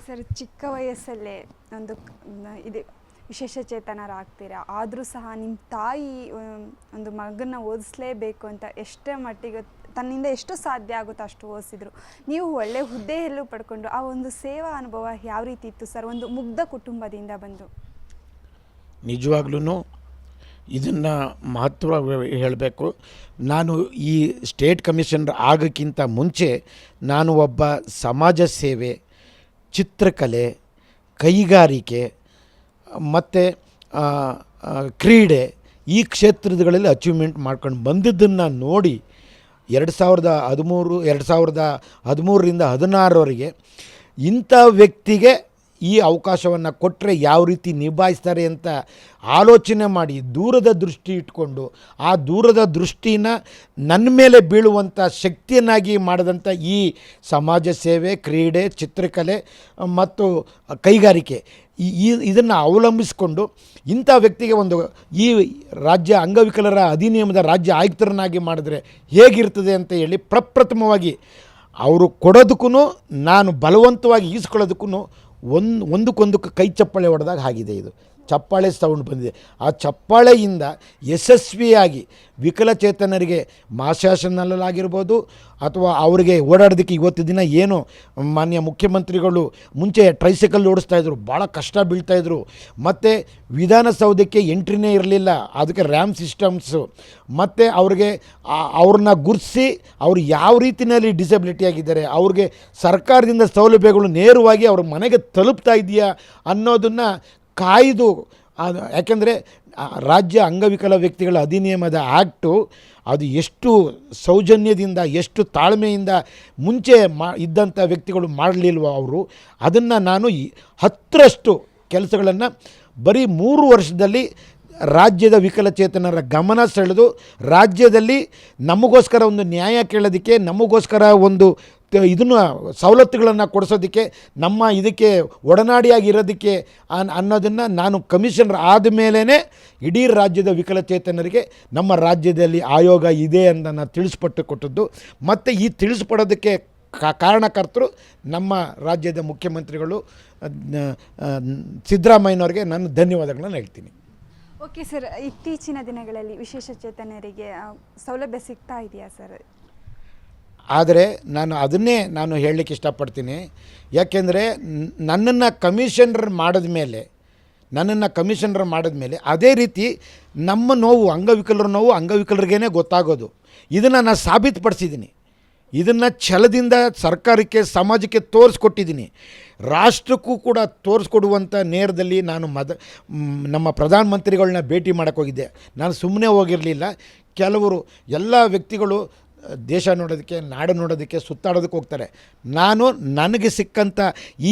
Sir ಚಿಕ್ಕ ವಯಸ್ಸಲ್ಲೇ ಒಂದು ಇದು ವಿಶೇಷ ಚೇತನರಾಗ್ತೀರಾ? ಆದರೂ ಸಹ ನಿಮ್ಮ ತಾಯಿ ಒಂದು ಮಗನ ಓದಿಸ್ಲೇಬೇಕು ಅಂತ ಎಷ್ಟೇ ಮಟ್ಟಿಗೆ ತನ್ನಿಂದ ಎಷ್ಟು ಸಾಧ್ಯ ಆಗುತ್ತೋ ಅಷ್ಟು ಓದಿಸಿದ್ರು. ನೀವು ಒಳ್ಳೆ ಹುದ್ದೆಯಲ್ಲೂ ಪಡ್ಕೊಂಡು ಆ ಒಂದು ಸೇವಾ ಅನುಭವ ಯಾವ ರೀತಿ ಇತ್ತು ಸರ್? ಒಂದು ಮುಗ್ಧ ಕುಟುಂಬದಿಂದ ಬಂದು. ನಿಜವಾಗ್ಲೂ ಇದನ್ನು ಮಹತ್ವ ಹೇಳಬೇಕು. ನಾನು ಈ ಸ್ಟೇಟ್ ಕಮಿಷನರ್ ಆಗೋಕ್ಕಿಂತ ಮುಂಚೆ ನಾನು ಒಬ್ಬ ಸಮಾಜ ಸೇವೆ ಚಿತ್ರಕಲೆ, ಕೈಗಾರಿಕೆ, ಮತ್ತು ಕ್ರೀಡೆ ಈ ಕ್ಷೇತ್ರಗಳಲ್ಲಿ ಅಚೀವ್ಮೆಂಟ್ ಮಾಡ್ಕೊಂಡು ಬಂದಿದ್ದನ್ನು ನೋಡಿ ಎರಡು ಸಾವಿರದ ಹದಿಮೂರು, ಎರಡು ಸಾವಿರದ ಹದಿಮೂರರಿಂದ ಹದಿನಾರವರೆಗೆ ಇಂಥ ವ್ಯಕ್ತಿಗೆ ಈ ಅವಕಾಶವನ್ನು ಕೊಟ್ಟರೆ ಯಾವ ರೀತಿ ನಿಭಾಯಿಸ್ತಾರೆ ಅಂತ ಆಲೋಚನೆ ಮಾಡಿ ದೂರದ ದೃಷ್ಟಿ ಇಟ್ಕೊಂಡು ಆ ದೂರದ ದೃಷ್ಟಿನ ನನ್ನ ಮೇಲೆ ಬೀಳುವಂಥ ಶಕ್ತಿಯನ್ನಾಗಿ ಮಾಡಿದಂಥ ಈ ಸಮಾಜ ಸೇವೆ, ಕ್ರೀಡೆ, ಚಿತ್ರಕಲೆ ಮತ್ತು ಕೈಗಾರಿಕೆ. ಈ- ಇದನ್ನು ಅವಲಂಬಿಸಿಕೊಂಡು ಇಂಥ ವ್ಯಕ್ತಿಗೆ ಒಂದು ಈ ರಾಜ್ಯ ಅಂಗವಿಕಲರ ಅಧಿನಿಯಮದ ರಾಜ್ಯ ಆಯುಕ್ತರನ್ನಾಗಿ ಮಾಡಿದ್ರೆ ಹೇಗಿರ್ತದೆ ಅಂತ ಹೇಳಿ ಪ್ರಪ್ರಥಮವಾಗಿ ಅವರು ಕೊಡೋದಕ್ಕೂ ನಾನು ಬಲವಂತವಾಗಿ ಈಸ್ಕೊಳ್ಳೋದಕ್ಕೂ ಒಂದು ಒಂದಕ್ಕೊಂದಕ್ಕೆ ಕೈ ಚಪ್ಪಳೆ ಹೊಡೆದಾಗ ಆಗಿದೆ ಇದು. ಚಪ್ಪಾಳೆ ಸೌಂಡ್ ಬಂದಿದೆ. ಆ ಚಪ್ಪಾಳೆಯಿಂದ ಯಶಸ್ವಿಯಾಗಿ ವಿಕಲಚೇತನರಿಗೆ ಮಾಶಾಸನಲ್ಲಾಗಿರ್ಬೋದು ಅಥವಾ ಅವರಿಗೆ ಓಡಾಡೋದಕ್ಕೆ ಇವತ್ತು ದಿನ ಏನು ಮಾನ್ಯ ಮುಖ್ಯಮಂತ್ರಿಗಳು ಮುಂಚೆ ಟ್ರೈಸೈಕಲ್ ಓಡಿಸ್ತಾ ಇದ್ರು, ಭಾಳ ಕಷ್ಟ ಬೀಳ್ತಾಯಿದ್ರು ಮತ್ತು ವಿಧಾನಸೌಧಕ್ಕೆ ಎಂಟ್ರಿನೇ ಇರಲಿಲ್ಲ. ಅದಕ್ಕೆ ರ್ಯಾಮ್ ಸಿಸ್ಟಮ್ಸು ಮತ್ತು ಅವ್ರಿಗೆ ಅವ್ರನ್ನ ಗುರ್ಸಿ ಅವ್ರು ಯಾವ ರೀತಿಯಲ್ಲಿ ಡಿಸಬಿಲಿಟಿ ಆಗಿದ್ದಾರೆ, ಅವ್ರಿಗೆ ಸರ್ಕಾರದಿಂದ ಸೌಲಭ್ಯಗಳು ನೇರವಾಗಿ ಅವ್ರ ಮನೆಗೆ ತಲುಪ್ತಾ ಇದೆಯಾ ಅನ್ನೋದನ್ನು ಕಾಯ್ದು ಯಾಕೆಂದರೆ ರಾಜ್ಯ ಅಂಗವಿಕಲ ವ್ಯಕ್ತಿಗಳ ಅಧಿನಿಯಮದ ಆ್ಯಕ್ಟು ಅದು ಎಷ್ಟು ಸೌಜನ್ಯದಿಂದ, ಎಷ್ಟು ತಾಳ್ಮೆಯಿಂದ ಮುಂಚೆ ಮಾ ಇದ್ದಂಥ ವ್ಯಕ್ತಿಗಳು ಮಾಡಲಿಲ್ವ ಅವರು, ಅದನ್ನು ನಾನು ಹತ್ತರಷ್ಟು ಕೆಲಸಗಳನ್ನು ಬರೀ ಮೂರು ವರ್ಷದಲ್ಲಿ ರಾಜ್ಯದ ವಿಕಲಚೇತನರ ಗಮನ ಸೆಳೆದು ರಾಜ್ಯದಲ್ಲಿ ನಮಗೋಸ್ಕರ ಒಂದು ನ್ಯಾಯ ಕೇಳೋದಕ್ಕೆ, ನಮಗೋಸ್ಕರ ಒಂದು ಇದನ್ನು, ಸವಲತ್ತುಗಳನ್ನು ಕೊಡಿಸೋದಕ್ಕೆ, ನಮ್ಮ ಇದಕ್ಕೆ ಒಡನಾಡಿಯಾಗಿರೋದಕ್ಕೆ ಅನ್, ಅನ್ನೋದನ್ನು ನಾನು ಕಮಿಷನರ್ ಆದಮೇಲೇ ಇಡೀ ರಾಜ್ಯದ ವಿಕಲಚೇತನರಿಗೆ ನಮ್ಮ ರಾಜ್ಯದಲ್ಲಿ ಆಯೋಗ ಇದೆ ಅಂತ ನಾನು ತಿಳಿಸ್ಪಟ್ಟು ಕೊಟ್ಟದ್ದು. ಮತ್ತು ಈ ತಿಳಿಸ್ಪಡೋದಕ್ಕೆ ಕಾರಣಕರ್ತರು ನಮ್ಮ ರಾಜ್ಯದ ಮುಖ್ಯಮಂತ್ರಿಗಳು ಸಿದ್ದರಾಮಯ್ಯನವ್ರಿಗೆ ನಾನು ಧನ್ಯವಾದಗಳನ್ನು ಹೇಳ್ತೀನಿ. ಓಕೆ ಸರ್ ಇತ್ತೀಚಿನ ದಿನಗಳಲ್ಲಿ ವಿಶೇಷ ಚೇತನರಿಗೆ ಸೌಲಭ್ಯ ಸಿಗ್ತಾ ಇದೆಯಾ ಸರ್ ಆದರೆ ನಾನು ಅದನ್ನೇ ನಾನು ಹೇಳಲಿಕ್ಕೆ ಇಷ್ಟಪಡ್ತೀನಿ. ಯಾಕೆಂದರೆ ನನ್ನನ್ನು ಕಮಿಷನರ್ ಮಾಡಿದ ಮೇಲೆ, ನನ್ನನ್ನು ಕಮಿಷನರ್ ಮಾಡಿದ ಮೇಲೆ ಅದೇ ರೀತಿ ನಮ್ಮ ನೋವು, ಅಂಗವಿಕಲರ ನೋವು ಅಂಗವಿಕಲರಿಗೇ ಗೊತ್ತಾಗೋದು. ಇದನ್ನು ನಾನು ಸಾಬೀತುಪಡಿಸಿದ್ದೀನಿ. ಇದನ್ನು ಛಲದಿಂದ ಸರ್ಕಾರಕ್ಕೆ, ಸಮಾಜಕ್ಕೆ ತೋರಿಸ್ಕೊಟ್ಟಿದ್ದೀನಿ. ರಾಷ್ಟ್ರಕ್ಕೂ ಕೂಡ ತೋರಿಸ್ಕೊಡುವಂಥ ನೇರದಲ್ಲಿ ನಾನು ಮದ, ನಮ್ಮ ಪ್ರಧಾನಮಂತ್ರಿಗಳನ್ನ ಭೇಟಿ ಮಾಡೋಕ್ಕೋಗಿದ್ದೆ ನಾನು ಸುಮ್ಮನೆ ಹೋಗಿರಲಿಲ್ಲ. ಕೆಲವರು, ಎಲ್ಲ ವ್ಯಕ್ತಿಗಳು ದೇಶ ನೋಡೋದಕ್ಕೆ, ನಾಡು ನೋಡೋದಕ್ಕೆ, ಸುತ್ತಾಡೋದಕ್ಕೆ ಹೋಗ್ತಾರೆ. ನಾನು ನನಗೆ ಸಿಕ್ಕಂಥ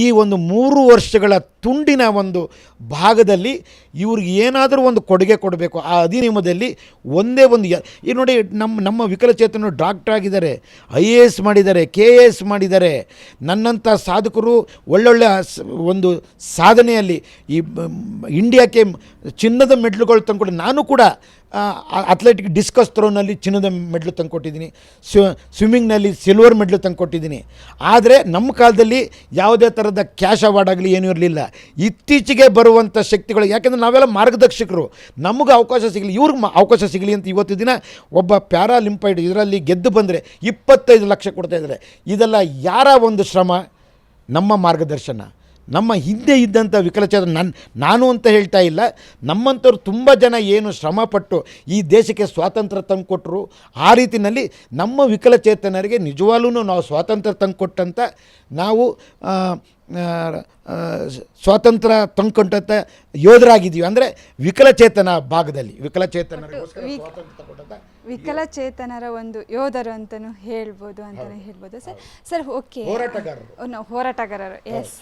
ಈ ಒಂದು ಮೂರು ವರ್ಷಗಳ ತುಂಡಿನ ಒಂದು ಭಾಗದಲ್ಲಿ ಇವ್ರಿಗೆ ಏನಾದರೂ ಒಂದು ಕೊಡುಗೆ ಕೊಡಬೇಕು. ಆ ಅಧಿನಿಯಮದಲ್ಲಿ ಒಂದೇ ಒಂದು ಈ ನೋಡಿ ನಮ್ಮ ನಮ್ಮ ವಿಕಲಚೇತನರು ಡಾಕ್ಟರ್ ಆಗಿದ್ದಾರೆ ಐ ಎ ಎಸ್ ಮಾಡಿದ್ದಾರೆ ಕೆ ಎ ಎಸ್ ಮಾಡಿದ್ದಾರೆ. ನನ್ನಂಥ ಸಾಧಕರು ಒಳ್ಳೊಳ್ಳೆ ಒಂದು ಸಾಧನೆಯಲ್ಲಿ ಈ ಇಂಡಿಯಾಕ್ಕೆ ಚಿನ್ನದ ಮೆಡ್ಲುಗಳು ತಂದ್ಕೊಂಡು. ನಾನು ಕೂಡ ಅಥ್ಲೆಟಿಕ್ ಡಿಸ್ಕಸ್ ಥ್ರೋನಲ್ಲಿ ಚಿನ್ನದ ಮೆಡ್ಲು ತಂದುಕೊಟ್ಟಿದ್ದೀನಿ ಸ್ವಿಮ್ಮಿಂಗ್ನಲ್ಲಿ ಸಿಲ್ವರ್ ಮೆಡ್ಲು ತಂದುಕೊಟ್ಟಿದ್ದೀನಿ ಆದರೆ ನಮ್ಮ ಕಾಲದಲ್ಲಿ ಯಾವುದೇ ಥರದ ಕ್ಯಾಶ್ ಅವಾರ್ಡ್ ಆಗಲಿ ಏನೂ ಇರಲಿಲ್ಲ. ಇತ್ತೀಚೆಗೆ ಬರುವಂಥ ಶಕ್ತಿಗಳು, ಯಾಕೆಂದರೆ ನಾವೆಲ್ಲ ಮಾರ್ಗದರ್ಶಕರು. ನಮಗೆ ಅವಕಾಶ ಸಿಗಲಿ, ಇವ್ರಿಗೆ ಅವಕಾಶ ಸಿಗಲಿ ಅಂತ ಇವತ್ತು ದಿನ ಒಬ್ಬ ಪ್ಯಾರಾಲಿಂಪೈಡ್ ಇದರಲ್ಲಿ ಗೆದ್ದು ಬಂದರೆ ಇಪ್ಪತ್ತೈದು ಲಕ್ಷ ಕೊಡ್ತಾಯಿದ್ದಾರೆ ಇದೆಲ್ಲ ಯಾರ ಒಂದು ಶ್ರಮ? ನಮ್ಮ ಮಾರ್ಗದರ್ಶನ. ನಮ್ಮ ಹಿಂದೆ ಇದ್ದಂಥ ವಿಕಲಚೇತನ ನನ್ನ ನಾನು ಅಂತ ಹೇಳ್ತಾ ಇಲ್ಲ. ನಮ್ಮಂಥವ್ರು ತುಂಬ ಜನ ಏನು ಶ್ರಮಪಟ್ಟು ಈ ದೇಶಕ್ಕೆ ಸ್ವಾತಂತ್ರ್ಯ ತಂದುಕೊಟ್ರು. ಆ ರೀತಿಯಲ್ಲಿ ನಮ್ಮ ವಿಕಲಚೇತನರಿಗೆ ನಿಜವಾಗ್ಲೂ ನಾವು ಸ್ವಾತಂತ್ರ್ಯ ತಂದುಕೊಟ್ಟಂಥ ನಾವು ಸ್ವಾತಂತ್ರ್ಯ ತಂದುಕೊಂಡಂಥ ಯೋಧರಾಗಿದ್ದೀವಿ. ಅಂದರೆ ವಿಕಲಚೇತನ ಭಾಗದಲ್ಲಿ ವಿಕಲಚೇತನರಿಗೋಸ್ಕರ ವಿಕ್- ಸ್ವಾತಂತ್ರ್ಯ ವಿಕಲಚೇತನರ ಒಂದು ಯೋಧರು ಅಂತಲೂ ಹೇಳ್ಬೋದು ಅಂತಲೇ ಹೇಳ್ಬೋದು. Sir sir okay. ಹೋರಾಟಗಾರರು. ಹೋರಾಟಗಾರರು. ಎಸ್